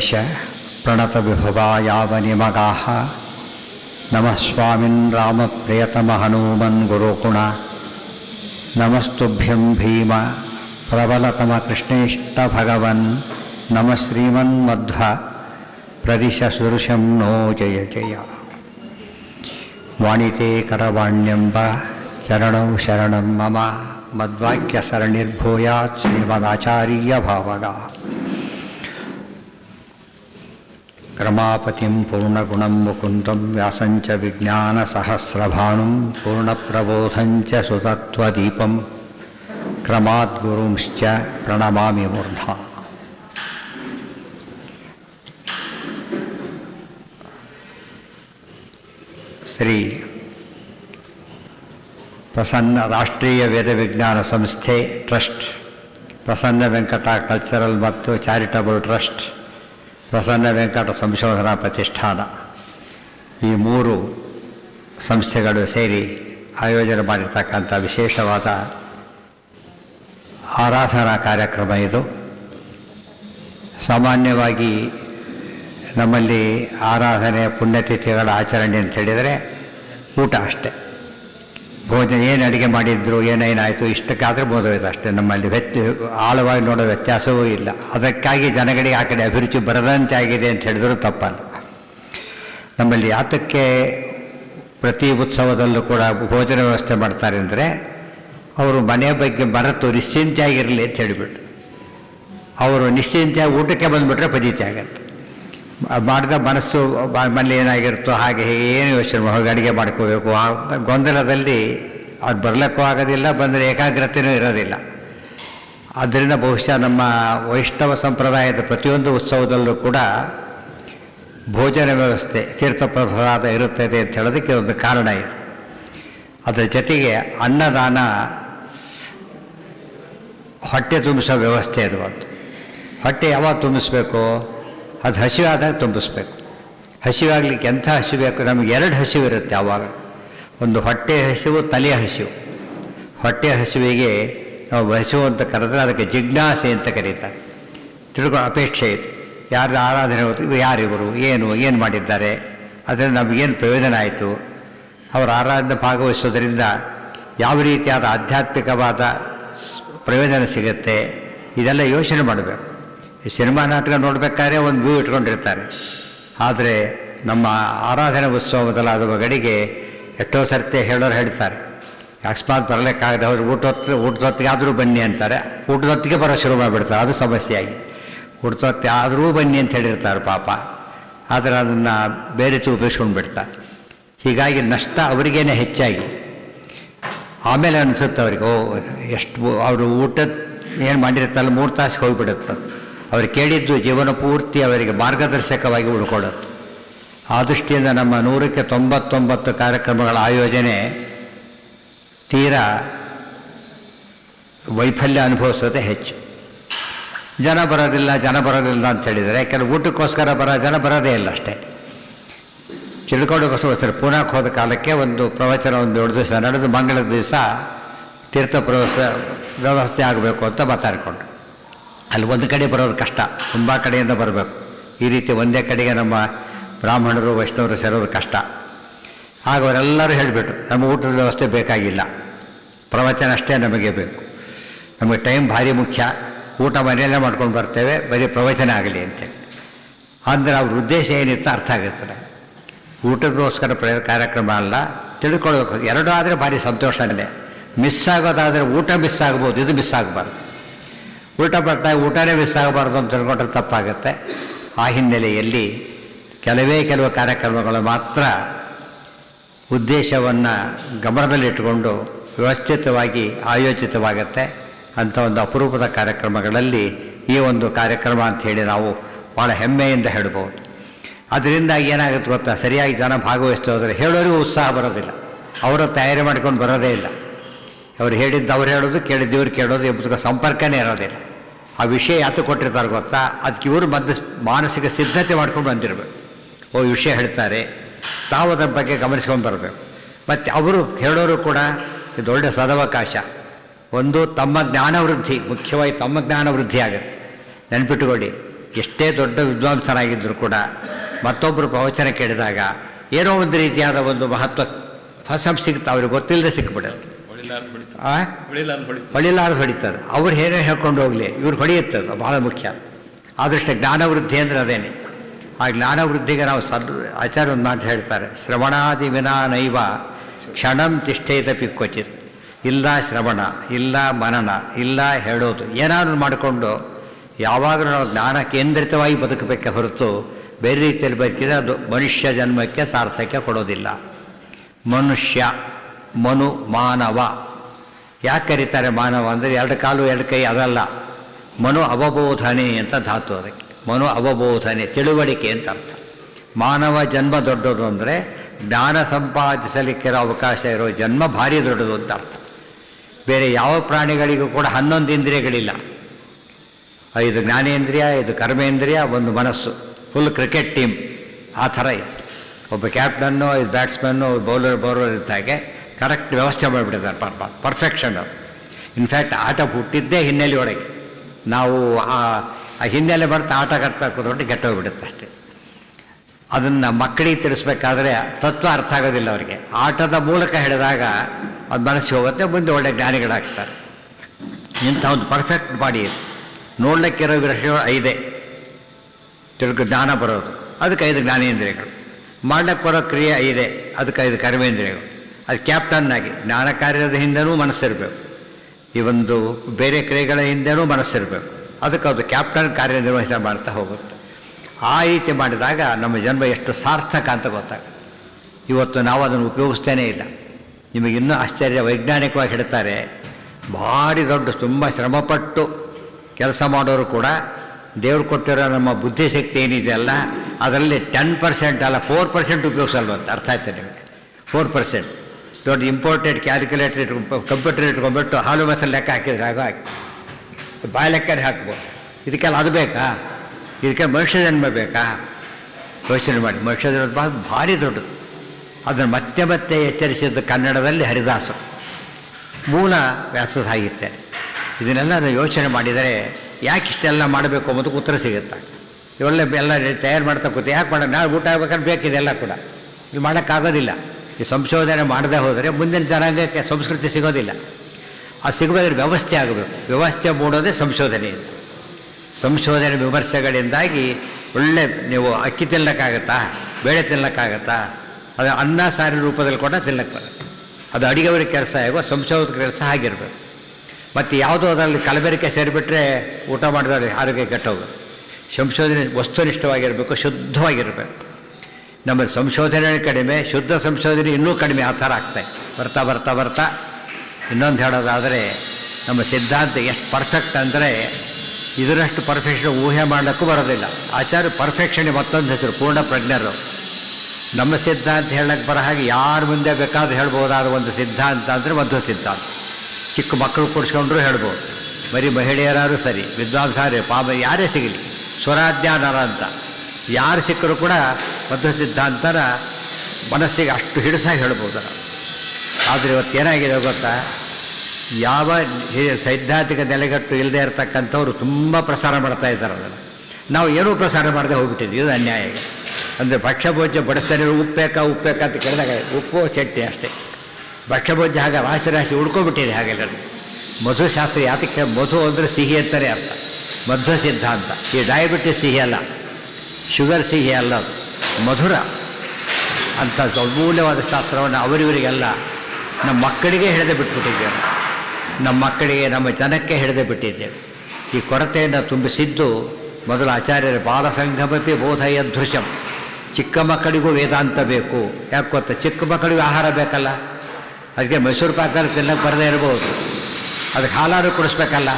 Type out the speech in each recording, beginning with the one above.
वश प्रणत विभवायावनिम नम स्वामी राम प्रियतम हनुमन गुरुगुण नमस्तुभ्यं भीम प्रबलतमकृष्णेष्टभगवन् नमः श्रीमन्मध्व प्रदिशसुरुषं नो जय जय वाणिते करवाण्यम्ब चरण शरण मम मद्वाक्यसरणिर्भूयात् श्रीमदाचार्यभावगा ಸರಣಿರ್ಭೂಯಾತ್ ಶ್ರೀಮದಾಚಾರ್ಯ ಭಾವಗ ಕ್ರಮಾಪತಿಂ ಪೂರ್ಣಗುಣಂ ಮುಕುಂದಂ ವ್ಯಾಸಂಚ ವಿಜ್ಞಾನಸಹಸ್ರಭಾನುಂ ಪೂರ್ಣಪ್ರಬೋಧಂಚ ಸುತತ್ವದೀಪಂ ಕ್ರಮಾದ್ಗುರುಂಶ್ಚ ಪ್ರಣಮಾಮಿ ಮೂರ್ಧ ಶ್ರೀ ಪ್ರಸನ್ನ ರಾಷ್ಟ್ರೀಯ ವೇದ ವಿಜ್ಞಾನ ಸಂಸ್ಥೆ ಟ್ರಸ್ಟ್ ಪ್ರಸನ್ನ ವೆಂಕಟ ಕಲ್ಚರಲ್ ಮತ್ತು ಚಾರಿಟಬಲ್ ಟ್ರಸ್ಟ್ Prasanna Venkata ಸಂಶೋಧನಾ ಪ್ರತಿಷ್ಠಾನ. ಈ ಮೂರು ಸಂಸ್ಥೆಗಳು ಸೇರಿ ಆಯೋಜನೆ ಮಾಡಿರ್ತಕ್ಕಂಥ ವಿಶೇಷವಾದ ಆರಾಧನಾ ಕಾರ್ಯಕ್ರಮ ಇದು. ಸಾಮಾನ್ಯವಾಗಿ ನಮ್ಮಲ್ಲಿ ಆರಾಧನೆ ಪುಣ್ಯತಿಥಿಗಳ ಆಚರಣೆ ಅಂತ ಹೇಳಿದರೆ ಊಟ ಅಷ್ಟೆ. ಭೋಜನ ಏನು ಅಡುಗೆ ಮಾಡಿದ್ರು, ಏನೇನಾಯಿತು, ಇಷ್ಟಕ್ಕಾದ್ರೆ ಬೋಧೋಯ್ತು ಅಷ್ಟೇ. ನಮ್ಮಲ್ಲಿ ವ್ಯತ್ಯ, ಆಳವಾಗಿ ನೋಡೋ ವ್ಯತ್ಯಾಸವೂ ಇಲ್ಲ. ಅದಕ್ಕಾಗಿ ಜನಗಳಿಗೆ ಆ ಕಡೆ ಅಭಿರುಚಿ ಬರದಂತೆ ಆಗಿದೆ ಅಂತ ಹೇಳಿದ್ರು ತಪ್ಪಲ್ಲ. ನಮ್ಮಲ್ಲಿ ಯಾತಕ್ಕೆ ಪ್ರತಿ ಉತ್ಸವದಲ್ಲೂ ಕೂಡ ಭೋಜನ ವ್ಯವಸ್ಥೆ ಮಾಡ್ತಾರೆ ಅಂದರೆ, ಅವರು ಮನೆ ಬಗ್ಗೆ ಮರೆತು ನಿಶ್ಚಿಂತೆಯಾಗಿರಲಿ ಅಂತ ಹೇಳಿಬಿಟ್ಟು. ಅವರು ನಿಶ್ಚಿಂತೆಯಾಗಿ ಊಟಕ್ಕೆ ಬಂದುಬಿಟ್ರೆ ಪದೀತಿ ಆಗತ್ತೆ. ಮಾಡಿದ ಮನಸ್ಸು ಮನೇಲಿ ಏನಾಗಿರುತ್ತೋ ಹಾಗೆ ಹೇಗೆ ಏನು ಯೋಚನೆ ಹೋಗಿ ಅಡುಗೆ ಮಾಡ್ಕೋಬೇಕು, ಆ ಗೊಂದಲದಲ್ಲಿ ಅದು ಬರಲಿಕ್ಕೂ ಆಗೋದಿಲ್ಲ, ಬಂದರೆ ಏಕಾಗ್ರತೆಯೂ ಇರೋದಿಲ್ಲ. ಆದ್ದರಿಂದ ಬಹುಶಃ ನಮ್ಮ ವೈಷ್ಣವ ಸಂಪ್ರದಾಯದ ಪ್ರತಿಯೊಂದು ಉತ್ಸವದಲ್ಲೂ ಕೂಡ ಭೋಜನ ವ್ಯವಸ್ಥೆ ತೀರ್ಥಪ್ರಸಾದ ಇರುತ್ತದೆ ಅಂತ ಹೇಳೋದಕ್ಕೆ ಒಂದು ಕಾರಣ ಇದೆ. ಅದರ ಜೊತೆಗೆ ಅನ್ನದಾನ ಹೊಟ್ಟೆ ತುಂಬಿಸೋ ವ್ಯವಸ್ಥೆ ಅದು ಒಂದು. ಹೊಟ್ಟೆ ಯಾವಾಗ ತುಂಬಿಸ್ಬೇಕು? ಅದು ಹಸಿವಾದಾಗ ತುಂಬಿಸ್ಬೇಕು. ಹಸಿವಾಗಲಿಕ್ಕೆ ಎಂಥ ಹಸಿಬೇಕು ನಮಗೆ ಎರಡು ಹಸಿವಿರುತ್ತೆ ಆವಾಗ. ಒಂದು ಹೊಟ್ಟೆ ಹಸಿವು, ತಲೆ ಹಸಿವು. ಹೊಟ್ಟೆ ಹಸಿವಿಗೆ ನಾವು ಹಸಿವು ಅಂತ ಕರೆದ್ರೆ ಅದಕ್ಕೆ ಜಿಜ್ಞಾಸೆ ಅಂತ ಕರೀತಾರೆ. ತಿಳ್ಕೊ, ಅಪೇಕ್ಷೆ ಇದೆ. ಯಾರ್ದು ಆರಾಧನೆ ಹೋದ್ರು ಇವರು ಯಾರಿವರು ಏನು? ಏನು ಮಾಡಿದ್ದಾರೆ? ಅದರಿಂದ ನಮಗೇನು ಪ್ರಯೋಜನ ಆಯಿತು? ಅವರ ಆರಾಧನೆ ಭಾಗವಹಿಸೋದ್ರಿಂದ ಯಾವ ರೀತಿಯಾದ ಆಧ್ಯಾತ್ಮಿಕವಾದ ಪ್ರಯೋಜನ ಸಿಗುತ್ತೆ? ಇದೆಲ್ಲ ಯೋಚನೆ ಮಾಡಬೇಕು. ಸಿನಿಮಾ ನಾಟಕ ನೋಡಬೇಕಾದ್ರೆ ಒಂದು ವ್ಯೂ ಇಟ್ಕೊಂಡಿರ್ತಾರೆ. ಆದರೆ ನಮ್ಮ ಆರಾಧನೆ ಉತ್ಸವ ಮೊದಲಾದ ಗಡಿಗೆ ಎಷ್ಟೋ ಸರ್ತಿ ಹೇಳೋರು ಹೇಳ್ತಾರೆ ಅಕಸ್ಮಾತ್ ಬರಲಿಕ್ಕಾಗದೆ ಅವ್ರು ಊಟದೊತ್ತಿಗೆ ಊಟದೊತ್ತಿಗೆ ಆದರೂ ಬನ್ನಿ ಅಂತಾರೆ. ಊಟದೊತ್ತಿಗೆ ಬರೋ ಶುರು ಮಾಡಿಬಿಡ್ತಾರೆ, ಅದು ಸಮಸ್ಯೆಯಾಗಿ. ಊಟದೊತ್ತಿ ಆದರೂ ಬನ್ನಿ ಅಂತ ಹೇಳಿರ್ತಾರೆ ಪಾಪ. ಆದರೆ ಅದನ್ನು ಬೇರೆ ಉಪಯೋಗಿಸ್ಕೊಂಡು ಬಿಡ್ತಾರೆ ಹೀಗಾಗಿ ನಷ್ಟ ಅವರಿಗೇನೆ ಹೆಚ್ಚಾಗಿ. ಆಮೇಲೆ ಅನಿಸುತ್ತೆ ಅವ್ರಿಗೆ, ಓ, ಎಷ್ಟು ಅವರು ಊಟದ ಏನು ಮಾಡಿರ್ತಾರಲ್ಲ, ಮೂರು ತಾಸಿಗೆ ಹೋಗಿಬಿಡುತ್ತೆ ಅವ್ರು ಕೇಳಿದ್ದು ಜೀವನ ಪೂರ್ತಿ ಅವರಿಗೆ ಮಾರ್ಗದರ್ಶಕವಾಗಿ ಉಳ್ಕೊಳ್ಳುತ್ತೆ. ಆ ದೃಷ್ಟಿಯಿಂದ ನಮ್ಮ ನೂರಕ್ಕೆ ತೊಂಬತ್ತೊಂಬತ್ತು ಕಾರ್ಯಕ್ರಮಗಳ ಆಯೋಜನೆ ತೀರಾ ವೈಫಲ್ಯ ಅನುಭವಿಸೋದೇ ಹೆಚ್ಚು. ಜನ ಬರೋದಿಲ್ಲ ಜನ ಬರೋದಿಲ್ಲ ಅಂತ ಹೇಳಿದರೆ ಕೆಲವು ಊಟಕ್ಕೋಸ್ಕರ ಬರೋ ಜನ ಬರೋದೇ ಇಲ್ಲ ಅಷ್ಟೇ. ತಿಳ್ಕೊಂಡೋಸ್ಕರ ಪುಣೆಗೆ ಹೋದ ಕಾಲಕ್ಕೆ ಒಂದು ಪ್ರವಚನ ಒಂದು ಎರಡು ದಿವಸ, ನಡೆದು ಮಂಗಳ ದಿವಸ ತೀರ್ಥ ಪ್ರವಾಸ ವ್ಯವಸ್ಥೆ ಆಗಬೇಕು ಅಂತ ಮಾತಾಡಿಕೊಂಡು ಅಲ್ಲಿ ಒಂದು ಕಡೆ ಬರೋದು ಕಷ್ಟ. ತುಂಬ ಕಡೆಯಿಂದ ಬರಬೇಕು. ಈ ರೀತಿ ಒಂದೇ ಕಡೆಗೆ ನಮ್ಮ ಬ್ರಾಹ್ಮಣರು, ವೈಷ್ಣವರು ಸೇರೋದು ಕಷ್ಟ. ಆಗ ಅವರೆಲ್ಲರೂ ಹೇಳಿಬಿಟ್ರು, ನಮ್ಮ ಊಟದ ವ್ಯವಸ್ಥೆ ಬೇಕಾಗಿಲ್ಲ. ಪ್ರವಚನ ಅಷ್ಟೇ ನಮಗೆ ಬೇಕು. ನಮಗೆ ಟೈಮ್ ಭಾರಿ ಮುಖ್ಯ. ಊಟ ಮನೆಯಲ್ಲೇ ಮಾಡ್ಕೊಂಡು ಬರ್ತೇವೆ, ಬರೀ ಪ್ರವಚನ ಆಗಲಿ ಅಂತೇಳಿ. ಅಂದರೆ ಅವ್ರ ಉದ್ದೇಶ ಏನಿತ್ತು ಅರ್ಥ ಆಗುತ್ತೆ ಊಟದೋಸ್ಕರ ಪ್ರ ಕಾರ್ಯಕ್ರಮ ಅಲ್ಲ. ತಿಳ್ಕೊಳ್ಬೇಕು. ಎರಡೂ ಆದರೆ ಭಾರಿ ಸಂತೋಷನೇ. ಮಿಸ್ ಆಗೋದಾದರೆ ಊಟ ಮಿಸ್ ಆಗ್ಬೋದು, ಇದು ಮಿಸ್ ಆಗಬಾರ್ದು. ಊಟ ಬರ್ತಾ ಊಟನೇ ಮಿಸ್ ಆಗಬಾರ್ದು ಅಂತ ತಿಳ್ಕೊಂಡ್ರೆ ತಪ್ಪಾಗುತ್ತೆ. ಆ ಹಿನ್ನೆಲೆಯಲ್ಲಿ ಕೆಲವೇ ಕೆಲವು ಕಾರ್ಯಕ್ರಮಗಳು ಮಾತ್ರ ಉದ್ದೇಶವನ್ನು ಗಮನದಲ್ಲಿಟ್ಟುಕೊಂಡು ವ್ಯವಸ್ಥಿತವಾಗಿ ಆಯೋಜಿತವಾಗುತ್ತೆ. ಅಂಥ ಒಂದು ಅಪರೂಪದ ಕಾರ್ಯಕ್ರಮಗಳಲ್ಲಿ ಈ ಒಂದು ಕಾರ್ಯಕ್ರಮ ಅಂತ ಹೇಳಿ ನಾವು ಭಾಳ ಹೆಮ್ಮೆಯಿಂದ ಹೇಳ್ಬೋದು. ಅದರಿಂದ ಏನಾಗುತ್ತೆ ಗೊತ್ತಾ? ಸರಿಯಾಗಿ ಜನ ಭಾಗವಹಿಸ್ತಾ ಹೋದರೆ ಹೇಳೋರಿಗೂ ಉತ್ಸಾಹ ಬರೋದಿಲ್ಲ. ಅವರು ತಯಾರಿ ಮಾಡ್ಕೊಂಡು ಬರೋದೇ ಇಲ್ಲ. ಅವ್ರು ಹೇಳಿದ್ದು ಅವ್ರು ಹೇಳೋದು, ಕೇಳಿದ್ದು ಇವ್ರು ಕೇಳೋದು, ಎಂಬುದಕ್ಕೆ ಸಂಪರ್ಕನೇ ಇರೋದಿಲ್ಲ. ಆ ವಿಷಯ ಯಾತು ಕೊಟ್ಟಿರ್ತಾರೆ ಗೊತ್ತಾ? ಅದಕ್ಕೆ ಇವರು ಮಧ್ಯ ಮಾನಸಿಕ ಸಿದ್ಧತೆ ಮಾಡ್ಕೊಂಡು ಬಂದಿರಬೇಕು. ಓ ವಿಷಯ ಹೇಳ್ತಾರೆ. ತಾವು ಅದರ ಬಗ್ಗೆ ಗಮನಿಸ್ಕೊಂಡು ಬರಬೇಕು. ಮತ್ತು ಅವರು ಹೇಳೋರು ಕೂಡ ದೊಡ್ಡ ಸದವಕಾಶ. ಒಂದು ತಮ್ಮ ಜ್ಞಾನ ವೃದ್ಧಿ ಮುಖ್ಯವಾಗಿ ತಮ್ಮ ಜ್ಞಾನ ವೃದ್ಧಿ ಆಗುತ್ತೆ. ನೆನ್ಪಿಟ್ಟುಕೊಳ್ಳಿ, ಎಷ್ಟೇ ದೊಡ್ಡ ವಿದ್ವಾಂಸರಾಗಿದ್ದರೂ ಕೂಡ ಮತ್ತೊಬ್ಬರು ಪ್ರವಚನ ಕೇಳಿದಾಗ ಏನೋ ಒಂದು ರೀತಿಯಾದ ಒಂದು ಮಹತ್ವ ಫಸಂ ಸಿಗುತ್ತೆ ಅವ್ರಿಗೆ ಗೊತ್ತಿಲ್ಲದೆ ಸಿಕ್ಬಿಡುತ್ತೆ. ಹೊಳಿಲಾರ್ದು ಹೊಡಿತಾರೆ. ಅವ್ರು ಏನೇ ಹೇಳ್ಕೊಂಡು ಹೋಗಲಿ? ಇವ್ರು ಹೊಡೆಯುತ್ತದೆ ಭಾಳ ಮುಖ್ಯ. ಆದಷ್ಟು ಜ್ಞಾನವೃದ್ಧಿ ಅಂದರೆ ಅದೇನೆ. ಆ ಜ್ಞಾನವೃದ್ಧಿಗೆ ನಾವು ಸದ್ ಆಚಾರ ಒಂದು ಮಾತು ಹೇಳ್ತಾರೆ ಶ್ರವಣಾದಿ ವಿನಾ ನೈವ ಕ್ಷಣಂ ತಿಷ್ಠೇತಪಿ ಕ್ವಚಿತ್. ಇಲ್ಲ ಶ್ರವಣ ಇಲ್ಲ ಮನನ ಇಲ್ಲ ಹೇಳೋದು. ಏನಾದರೂ ಮಾಡಿಕೊಂಡು ಯಾವಾಗಲೂ ನಾವು ಜ್ಞಾನ ಕೇಂದ್ರಿತವಾಗಿ ಬದುಕಬೇಕೆ ಹೊರತು ಬೇರೆ ರೀತಿಯಲ್ಲಿ ಬದುಕಿದರೆ ಅದು ಮನುಷ್ಯ ಜನ್ಮಕ್ಕೆ ಸಾರ್ಥಕ್ಯ ಕೊಡೋದಿಲ್ಲ. ಮನುಷ್ಯ ಮನು ಮಾನವ ಯಾಕೆ ಕರೀತಾರೆ ಮಾನವ ಅಂದರೆ ಎರಡು ಕಾಲು, ಎರಡು ಕೈ ಅದಲ್ಲ. ಮನು ಅವಬೋಧನೆ ಅಂತ ಧಾತು ಅದಕ್ಕೆ. ಮನು ಅವಬೋಧನೆ, ತಿಳುವಳಿಕೆ ಅಂತ ಅರ್ಥ. ಮಾನವ ಜನ್ಮ ದೊಡ್ಡದು ಅಂದರೆ ಜ್ಞಾನ ಸಂಪಾದಿಸಲಿಕ್ಕಿರೋ ಅವಕಾಶ ಇರೋ ಜನ್ಮ ಭಾರಿ ದೊಡ್ಡದು ಅಂತ ಅರ್ಥ. ಬೇರೆ ಯಾವ ಪ್ರಾಣಿಗಳಿಗೂ ಕೂಡ ಹನ್ನೊಂದು ಇಂದ್ರಿಯಗಳಿಲ್ಲ. ಐದು ಜ್ಞಾನೇಂದ್ರಿಯ, ಐದು ಕರ್ಮೇಂದ್ರಿಯ, ಒಂದು ಮನಸ್ಸು. ಫುಲ್ ಕ್ರಿಕೆಟ್ ಟೀಮ್ ಆ ಥರ ಇತ್ತು. ಒಬ್ಬ ಕ್ಯಾಪ್ಟನ್ನು ಐದು ಬ್ಯಾಟ್ಸ್ಮನ್ನು ಬೌಲರ್ ಬೌಲರ್ ಇದ್ದಾಗೆ ಕರೆಕ್ಟ್ ವ್ಯವಸ್ಥೆ ಮಾಡಿಬಿಟ್ಟಿದ್ದಾರೆ ಪರ್ಪ ಪರ್ಫೆಕ್ಷನ್ ಅದು ಇನ್ಫ್ಯಾಕ್ಟ್ ಆಟ ಹುಟ್ಟಿದ್ದೇ ಹಿನ್ನೆಲೆ ಒಳಗೆ ನಾವು ಆ ಆ ಹಿನ್ನೆಲೆ ಬರ್ತಾ ಆಟ ಕಟ್ತಾ ಕೂತ್ಕೊಂಡು ಕೆಟ್ಟೋಗ್ಬಿಡುತ್ತೆ ಅಷ್ಟೇ. ಅದನ್ನು ಮಕ್ಕಳಿಗೆ ತಿಳಿಸ್ಬೇಕಾದ್ರೆ ತತ್ವ ಅರ್ಥ ಆಗೋದಿಲ್ಲ ಅವರಿಗೆ. ಆಟದ ಮೂಲಕ ಹಿಡಿದಾಗ ಅದು ಮನಸ್ಸಿಗೆ ಹೋಗುತ್ತೆ, ಮುಂದೆ ಒಳ್ಳೆ ಜ್ಞಾನಿಗಳಾಗ್ತಾರೆ. ಇಂಥ ಒಂದು ಪರ್ಫೆಕ್ಟ್ ಬಾಡಿ ಇದೆ ನೋಡ್ಲಿಕ್ಕಿರೋ ವಿಷಯಗಳು ಐದೇ. ತಿಳ್ಕೊ, ಜ್ಞಾನ ಬರೋದು. ಅದಕ್ಕೆ ಐದು ಜ್ಞಾನೇಂದ್ರಿಯಗಳು. ಮಾಡಲಿಕ್ಕೆ ಬರೋ ಕ್ರಿಯೆ ಐದೇ. ಅದಕ್ಕೆ ಐದು ಕರ್ಮೇಂದ್ರಿಯಗಳು. ಅದು ಕ್ಯಾಪ್ಟನ್ ಆಗಿ, ಜ್ಞಾನ ಕಾರ್ಯದ ಹಿಂದೆನೂ ಮನಸ್ಸಿರಬೇಕು. ಈ ಒಂದು ಬೇರೆ ಕ್ರಿಯೆಗಳ ಹಿಂದೆನೂ ಮನಸ್ಸಿರಬೇಕು. ಅದಕ್ಕೆ ಅದು ಕ್ಯಾಪ್ಟನ್ ಕಾರ್ಯನಿರ್ವಹಿಸ ಮಾಡ್ತಾ ಹೋಗುತ್ತೆ. ಆ ರೀತಿ ಮಾಡಿದಾಗ ನಮ್ಮ ಜನ್ಮ ಎಷ್ಟು ಸಾರ್ಥಕ ಅಂತ ಗೊತ್ತಾಗುತ್ತೆ. ಇವತ್ತು ನಾವು ಅದನ್ನು ಉಪಯೋಗಿಸ್ತೇನೆ ಇಲ್ಲ. ನಿಮಗೆ ಇನ್ನೂ ಆಶ್ಚರ್ಯ ವೈಜ್ಞಾನಿಕವಾಗಿ ಹೇಳ್ತಾರೆ, ಭಾರಿ ದೊಡ್ಡ, ತುಂಬ ಶ್ರಮಪಟ್ಟು ಕೆಲಸ ಮಾಡೋರು ಕೂಡ ದೇವ್ರು ಕೊಟ್ಟಿರೋ ನಮ್ಮ ಬುದ್ಧಿಶಕ್ತಿ ಏನಿದೆಯಲ್ಲ ಅದರಲ್ಲಿ ಟೆನ್ ಪರ್ಸೆಂಟ್ ಅಲ್ಲ ಫೋರ್ ಪರ್ಸೆಂಟ್ ಉಪಯೋಗಿಸಲ್ವಂತ. ಅರ್ಥ ಆಯ್ತು ನಿಮಗೆ? ಫೋರ್ ಪರ್ಸೆಂಟ್ ದೊಡ್ಡ ಇಂಪೋರ್ಟೆಡ್ ಕ್ಯಾಲ್ಕುಲೇಟರ್ ಇಟ್ಕೊ ಕಂಪ್ಯೂಟರ್ ಇಟ್ಕೊಂಡ್ಬಿಟ್ಟು ಹಾಲು ಮಸಾಲೆ ಲೆಕ್ಕ ಹಾಕಿದ್ರೆ ಆಗ ಹಾಕಿ ಬಾಯಿ ಲೆಕ್ಕನೇ ಹಾಕ್ಬೋದು. ಇದಕ್ಕೆಲ್ಲ ಅದು ಬೇಕಾ? ಇದಕ್ಕೆ ಮನುಷ್ಯ ಜನ್ಮ ಬೇಕಾ? ಯೋಚನೆ ಮಾಡಿ. ಮನುಷ್ಯ ಜನ್ಮ ಭಾರಿ ದೊಡ್ಡದು. ಅದನ್ನು ಮತ್ತೆ ಮತ್ತೆ ಎಚ್ಚರಿಸಿದ್ದು ಕನ್ನಡದಲ್ಲಿ ಹರಿದಾಸರು ಮೂಲ ವ್ಯಾಸ ಸಾಹಿತ್ಯ. ಇದನ್ನೆಲ್ಲ ಯೋಚನೆ ಮಾಡಿದರೆ ಯಾಕೆ ಇಷ್ಟೆಲ್ಲ ಮಾಡಬೇಕು ಅನ್ನೋದಕ್ಕೆ ಉತ್ತರ ಸಿಗುತ್ತೆ. ಇವೆಲ್ಲ ಎಲ್ಲ ತಯಾರು ಮಾಡ್ತಾ ಕೂತು ಯಾಕೆ ಮಾಡೋಣ ನಾಳೆ ಊಟ ಆಗ್ಬೇಕಾದ್ರೆ ಬೇಕಿದೆಲ್ಲ ಕೂಡ. ಇದು ಮಾಡೋಕ್ಕಾಗೋದಿಲ್ಲ. ಈ ಸಂಶೋಧನೆ ಮಾಡದೆ ಹೋದರೆ ಮುಂದಿನ ಜನಾಂಗಕ್ಕೆ ಸಂಸ್ಕೃತಿ ಸಿಗೋದಿಲ್ಲ. ಅದು ಸಿಗಬೇಕಾದ್ರೆ ವ್ಯವಸ್ಥೆ ಆಗಬೇಕು. ವ್ಯವಸ್ಥೆ ಮೂಡೋದೇ ಸಂಶೋಧನೆ ಸಂಶೋಧನೆ ವಿಮರ್ಶೆಗಳಿಂದಾಗಿ ಒಳ್ಳೆ ನೀವು ಅಕ್ಕಿ ತಿನ್ನಕ್ಕಾಗತ್ತಾ, ಬೇಳೆ ತಿನ್ನಕ್ಕಾಗತ್ತಾ, ಅದು ಅನ್ನ ಸಾರಿನ ರೂಪದಲ್ಲಿ ಕೂಡ ತಿನ್ನಕ್ಕೆ ಬರುತ್ತೆ. ಅದು ಅಡಿಗೆವರ ಕೆಲಸ ಆಗುವ ಸಂಶೋಧಕ ಕೆಲಸ ಆಗಿರಬೇಕು. ಮತ್ತು ಯಾವುದೋ ಅದರಲ್ಲಿ ಕಲಬೆರಿಕೆ ಸೇರಿಬಿಟ್ರೆ ಊಟ ಮಾಡಿದ್ರೆ ಆರೋಗ್ಯ ಕೆಟ್ಟೋಗುತ್ತೆ. ಸಂಶೋಧನೆ ವಸ್ತುನಿಷ್ಠವಾಗಿರಬೇಕು, ಶುದ್ಧವಾಗಿರಬೇಕು. ನಮ್ಮ ಸಂಶೋಧನೆ ಕಡಿಮೆ, ಶುದ್ಧ ಸಂಶೋಧನೆ ಇನ್ನೂ ಕಡಿಮೆ, ಆ ಥರ ಆಗ್ತಾ ಬರ್ತಾ ಬರ್ತಾ ಬರ್ತಾ. ಇನ್ನೊಂದು ಹೇಳೋದಾದರೆ, ನಮ್ಮ ಸಿದ್ಧಾಂತ ಎಷ್ಟು ಪರ್ಫೆಕ್ಟ್ ಅಂದರೆ, ಇದರಷ್ಟು ಪರ್ಫೆಕ್ಷನ್ ಊಹೆ ಮಾಡೋಕ್ಕೂ ಬರೋದಿಲ್ಲ. ಆಚಾರ್ಯ ಪರ್ಫೆಕ್ಷನ್ ಮತ್ತೊಂದು ಹೆಸರು, ಪೂರ್ಣ ಪ್ರಜ್ಞರು. ನಮ್ಮ ಸಿದ್ಧಾಂತ ಹೇಳಕ್ಕೆ ಬರೋ ಹಾಗೆ ಯಾರ ಮುಂದೆ ಬೇಕಾದ್ರೂ ಹೇಳ್ಬೋದಾದ ಒಂದು ಸಿದ್ಧಾಂತ ಅಂದರೆ ಮಧು ಸಿದ್ಧಾಂತ. ಚಿಕ್ಕ ಮಕ್ಕಳು ಕೂಡಿಸ್ಕೊಂಡ್ರೂ ಹೇಳ್ಬೋದು. ಬರೀ ಮಹಿಳೆಯರಾದ್ರು ಸರಿ, ವಿದ್ವಾಂಸಾರೇ, ಪಾಪ ಯಾರೇ ಸಿಗಲಿ ಸ್ವರಾಧ್ಯಾನರ ಅಂತ. ಯಾರು ಸಿಕ್ಕರೂ ಕೂಡ ಮಧ್ವ ಸಿದ್ಧಾಂತರ ಮನಸ್ಸಿಗೆ ಅಷ್ಟು ಹಿಡಿಸಾಗಿ ಹೇಳ್ಬೋದು. ಆದರೆ ಇವತ್ತು ಏನಾಗಿದೆ ಗೊತ್ತಾ? ಯಾವ ಸೈದ್ಧಾಂತಿಕ ನೆಲೆಗಟ್ಟು ಇಲ್ಲದೆ ಇರತಕ್ಕಂಥವ್ರು ತುಂಬ ಪ್ರಸಾರ ಮಾಡ್ತಾ ಇದ್ದಾರೆ ಅದನ್ನು. ನಾವು ಏನೂ ಪ್ರಸಾರ ಮಾಡದೆ ಹೋಗ್ಬಿಟ್ಟಿದ್ವಿ, ಇದು ಅನ್ಯಾಯ. ಅಂದರೆ ಭಕ್ಷ್ಯಭೋಜ್ಯ ಬಡಿಸ್ತಾನೆ ಉಪ್ಪೇಕ ಉಪ್ಪೇಕ ಅಂತ ಕೇಳಿದಾಗ ಉಪ್ಪು, ಚಟ್ನಿ ಅಷ್ಟೇ. ಭಕ್ಷ್ಯಭೋಜ್ಯ ಹಾಗೆ ರಾಶಿ ರಾಶಿ ಉಳ್ಕೊಬಿಟ್ಟಿದೆ ಹಾಗೆಲ್ಲ. ಮಧು ಶಾಸ್ತ್ರ ಯಾತಕ್ಕೆ ಮಧು ಅಂದರೆ ಸಿಹಿ ಅಂತಾರೆ ಅರ್ಥ. ಮಧ್ವ ಸಿದ್ಧಾಂತ. ಈ ಡಯಾಬಿಟಿಸ್ ಸಿಹಿ ಅಲ್ಲ. ಶುಗರ್ ಸಿಹಿ ಅಲ್ಲ ಅದು. ಮಧುರ ಅಂಥ ಅಮೂಲ್ಯವಾದ ಶಾಸ್ತ್ರವನ್ನು ಅವರಿವರಿಗೆಲ್ಲ ನಮ್ಮ ಮಕ್ಕಳಿಗೆ ಹಿಡಿದು ಬಿಟ್ಬಿಟ್ಟಿದ್ದೇವೆ ನಮ್ಮ ಮಕ್ಕಳಿಗೆ, ನಮ್ಮ ಜನಕ್ಕೆ ಹಿಡಿದು ಬಿಟ್ಟಿದ್ದೇವೆ ಈ ಕೊರತೆಯನ್ನು ತುಂಬಿಸಿದ್ದು ಮೊದಲು ಆಚಾರ್ಯರ ಬಾಲಸಂಘಮಪಿ ಬೋಧಯ ದೃಶ್ಯಂ ಚಿಕ್ಕ ಮಕ್ಕಳಿಗೂ ವೇದಾಂತ ಬೇಕು. ಯಾಕೆ ಗೊತ್ತಾ? ಚಿಕ್ಕ ಮಕ್ಕಳಿಗೂ ಆಹಾರ ಬೇಕಲ್ಲ. ಅದಕ್ಕೆ ಮೈಸೂರು ಪಾಕಲ್ಲಿ ತಿನ್ನಕ್ಕೆ ಬರದೇ ಇರಬಹುದು ಅದಕ್ಕೆ ಹಾಲಾರು ಕೊಡಿಸ್ಬೇಕಲ್ಲ.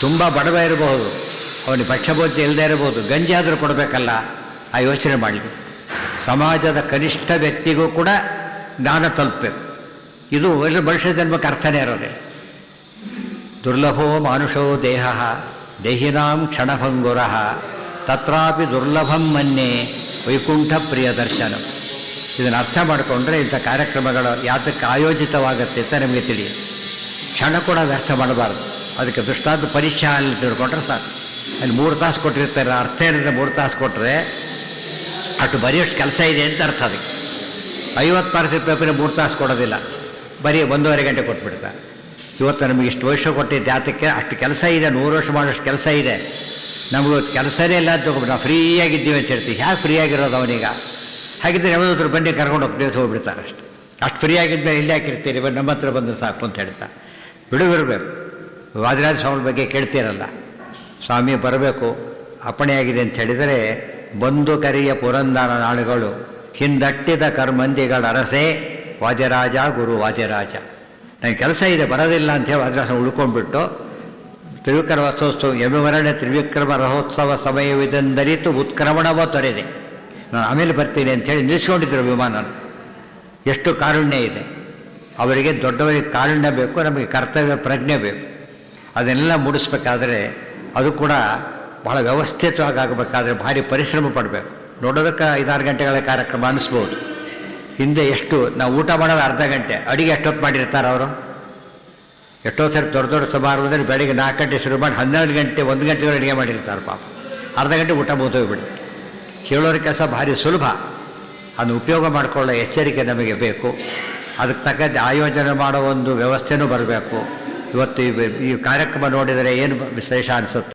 ತುಂಬ ಬಡವ ಇರಬಹುದು ಅವನಿಗೆ ಭಕ್ಷ್ಯಭೋಜ್ಯ ಇಲ್ಲದೆ ಇರಬಹುದು ಗಂಜಿ ಆದರೂ ಕೊಡಬೇಕಲ್ಲ. ಆ ಯೋಚನೆ ಮಾಡಲಿ ಸಮಾಜದ ಕನಿಷ್ಠ ವ್ಯಕ್ತಿಗೂ ಕೂಡ ಜ್ಞಾನ ತಲುಪಬೇಕು. ಇದು ಮನುಷ್ಯ ಜನ್ಮಕ್ಕೆ ಅರ್ಥನೇ ಇರೋದಿಲ್ಲ ದುರ್ಲಭೋ ಮಾನುಷೋ ದೇಹ, ದೇಹಿನಾಂ ಕ್ಷಣಭಂಗುರ, ತತ್ರಾಪಿ ದುರ್ಲಭಂ ಮನ್ನೆ ವೈಕುಂಠ ಪ್ರಿಯ ದರ್ಶನ. ಇದನ್ನು ಅರ್ಥ ಮಾಡಿಕೊಂಡ್ರೆ ಇಂಥ ಕಾರ್ಯಕ್ರಮಗಳು ಯಾತಕ್ಕೆ ಆಯೋಜಿತವಾಗುತ್ತೆ ಅಂತ ನಮಗೆ ತಿಳಿಯುತ್ತೆ. ಕ್ಷಣ ಕೂಡ ವ್ಯರ್ಥ ಮಾಡಬಾರ್ದು. ಅದಕ್ಕೆ ದೃಷ್ಟಾಂತ ಪರೀಕ್ಷೆ ಅಲ್ಲಿ ತಿಳ್ಕೊಂಡ್ರೆ ಸಾಕು. ಅಲ್ಲಿ ಮೂರು ತಾಸು ಕೊಟ್ಟಿರ್ತಾರೆ. ಅರ್ಥ ಏನಂದರೆ ಮೂರು ತಾಸು ಕೊಟ್ಟರೆ ಅಷ್ಟು ಬರೆಯೋಷ್ಟು ಕೆಲಸ ಇದೆ ಅಂತ ಅರ್ಥ ಅದಕ್ಕೆ ಐವತ್ತು ಪರ್ಸೆಂಟ್ ಪೇಪರ್ ಮೂರು ತಾಸು ಕೊಡೋದಿಲ್ಲ. ಬರೀ ಒಂದೂವರೆ ಗಂಟೆ ಕೊಟ್ಬಿಡ್ತಾರೆ ಇವತ್ತು ನಮಗೆ ಇಷ್ಟು ವರ್ಷ ಕೊಟ್ಟಿದ್ದೆ. ಅದಕ್ಕೆ ಅಷ್ಟು ಕೆಲಸ ಇದೆ. ನೂರು ವರ್ಷ ಮಾಡೋಷ್ಟು ಕೆಲಸ ಇದೆ. ನಮಗೆ ಕೆಲಸನೇ ಇಲ್ಲ ಅಂತ ನಾವು ಫ್ರೀಯಾಗಿದ್ದೀವಿ ಅಂತ ಹೇಳ್ತೀವಿ. ಯಾಕೆ ಫ್ರೀ ಆಗಿರೋದು ಅವನೀಗ? ಹಾಗಿದ್ದರೆ ಯಾವ್ದಾದ್ರು ಬನ್ನಿ ಕರ್ಕೊಂಡು ಹೋಗ್ತೀವಿ ಅಂತ ಹೋಗ್ಬಿಡ್ತಾರೆ ಅಷ್ಟು. ಅಷ್ಟು ಫ್ರೀ ಆಗಿದ್ಮೇಲೆ ಇಲ್ಲಿ ಹಾಕಿರ್ತೀರಿ. ನಮ್ಮ ಹತ್ರ ಬಂದು ಸಾಕು ಅಂತ ಹೇಳ್ತಾ. ಬಿಡುವಿರಬೇಕು ವಾದಿರಾಜ ಸ್ವಾಮಿ ಬಗ್ಗೆ ಕೇಳ್ತೀರಲ್ಲ. ಸ್ವಾಮಿ ಬರಬೇಕು. ಅಪ್ಪಣೆಯಾಗಿದೆ ಅಂತ ಹೇಳಿದರೆ ಬಂದು ಕರಿಯ ಪುರಂದರ ನಾಳುಗಳು, ಹಿಂದಟ್ಟಿದ ಕರ್ಮಂದಿಗಳ ಅರಸೆ, ವಾಜರಾಜ, ಗುರು ವಾಜರಾಜ. ನನಗೆ ಕೆಲಸ ಇದೆ, ಬರೋದಿಲ್ಲ ಅಂತ ಹೇಳಿ ವಾದ್ಯರಾಜ ಉಳ್ಕೊಂಡ್ಬಿಟ್ಟು, ತ್ರಿವಿಕ್ರಮ ರಥೋತ್ಸವ, ಯಮಿವರಣ ತ್ರಿವಿಕ್ರಮ ರಥೋತ್ಸವ ಸಮಯವಿದೆಂದರಿತು ಉತ್ಕ್ರಮಣವ ತೊರೆದೆ. ನಾನು ಆಮೇಲೆ ಬರ್ತೀನಿ ಅಂಥೇಳಿ ನಿಲ್ಲಿಸ್ಕೊಂಡಿದ್ದರು ವಿಮಾನ ಎಷ್ಟು ಕಾರುಣ್ಯ ಇದೆ. ಅವರಿಗೆ ದೊಡ್ಡವರಿಗೆ ಕಾರುಣ್ಯ ಬೇಕು, ನಮಗೆ ಕರ್ತವ್ಯ ಪ್ರಜ್ಞೆ ಬೇಕು. ಅದನ್ನೆಲ್ಲ ಮೂಡಿಸ್ಬೇಕಾದ್ರೆ ಅದು ಕೂಡ ಬಹಳ ವ್ಯವಸ್ಥಿತವಾಗಿ ಆಗಬೇಕಾದ್ರೆ ಭಾರಿ ಪರಿಶ್ರಮ ಪಡಬೇಕು. ನೋಡೋದಕ್ಕೆ ಐದಾರು ಗಂಟೆಗಳ ಕಾರ್ಯಕ್ರಮ ಅನಿಸ್ಬೋದು. ಹಿಂದೆ ಎಷ್ಟು, ನಾವು ಊಟ ಮಾಡೋದು ಅರ್ಧ ಗಂಟೆ. ಅಡಿಗೆ ಎಷ್ಟೊತ್ತು ಮಾಡಿರ್ತಾರೆ ಅವರು? ಎಷ್ಟೋ ಸರಿ ದೊಡ್ಡ ದೊಡ್ಡ ಸಮಾರಂಭದಲ್ಲಿ ಬೆಳಗ್ಗೆ ನಾಲ್ಕು ಗಂಟೆ ಶುರು ಮಾಡಿ ಹನ್ನೆರಡು ಗಂಟೆ, ಒಂದು ಗಂಟೆಗಳು ಅಡುಗೆ ಮಾಡಿರ್ತಾರೆ ಪಾಪ. ಅರ್ಧ ಗಂಟೆ ಊಟ ಮುಗಿದೋಗ್ಬಿಡಿ ಕೇಳೋರ ಕೆಲಸ ಭಾರಿ ಸುಲಭ. ಅದನ್ನು ಉಪಯೋಗ ಮಾಡಿಕೊಳ್ಳೋ ಎಚ್ಚರಿಕೆ ನಮಗೆ ಬೇಕು. ಅದಕ್ಕೆ ತಕ್ಕಂತೆ ಆಯೋಜನೆ ಮಾಡೋ ಒಂದು ವ್ಯವಸ್ಥೆನೂ ಬರಬೇಕು. ಇವತ್ತು ಈ ಕಾರ್ಯಕ್ರಮ ನೋಡಿದರೆ ಏನು ವಿಶೇಷ ಅನಿಸುತ್ತೆ?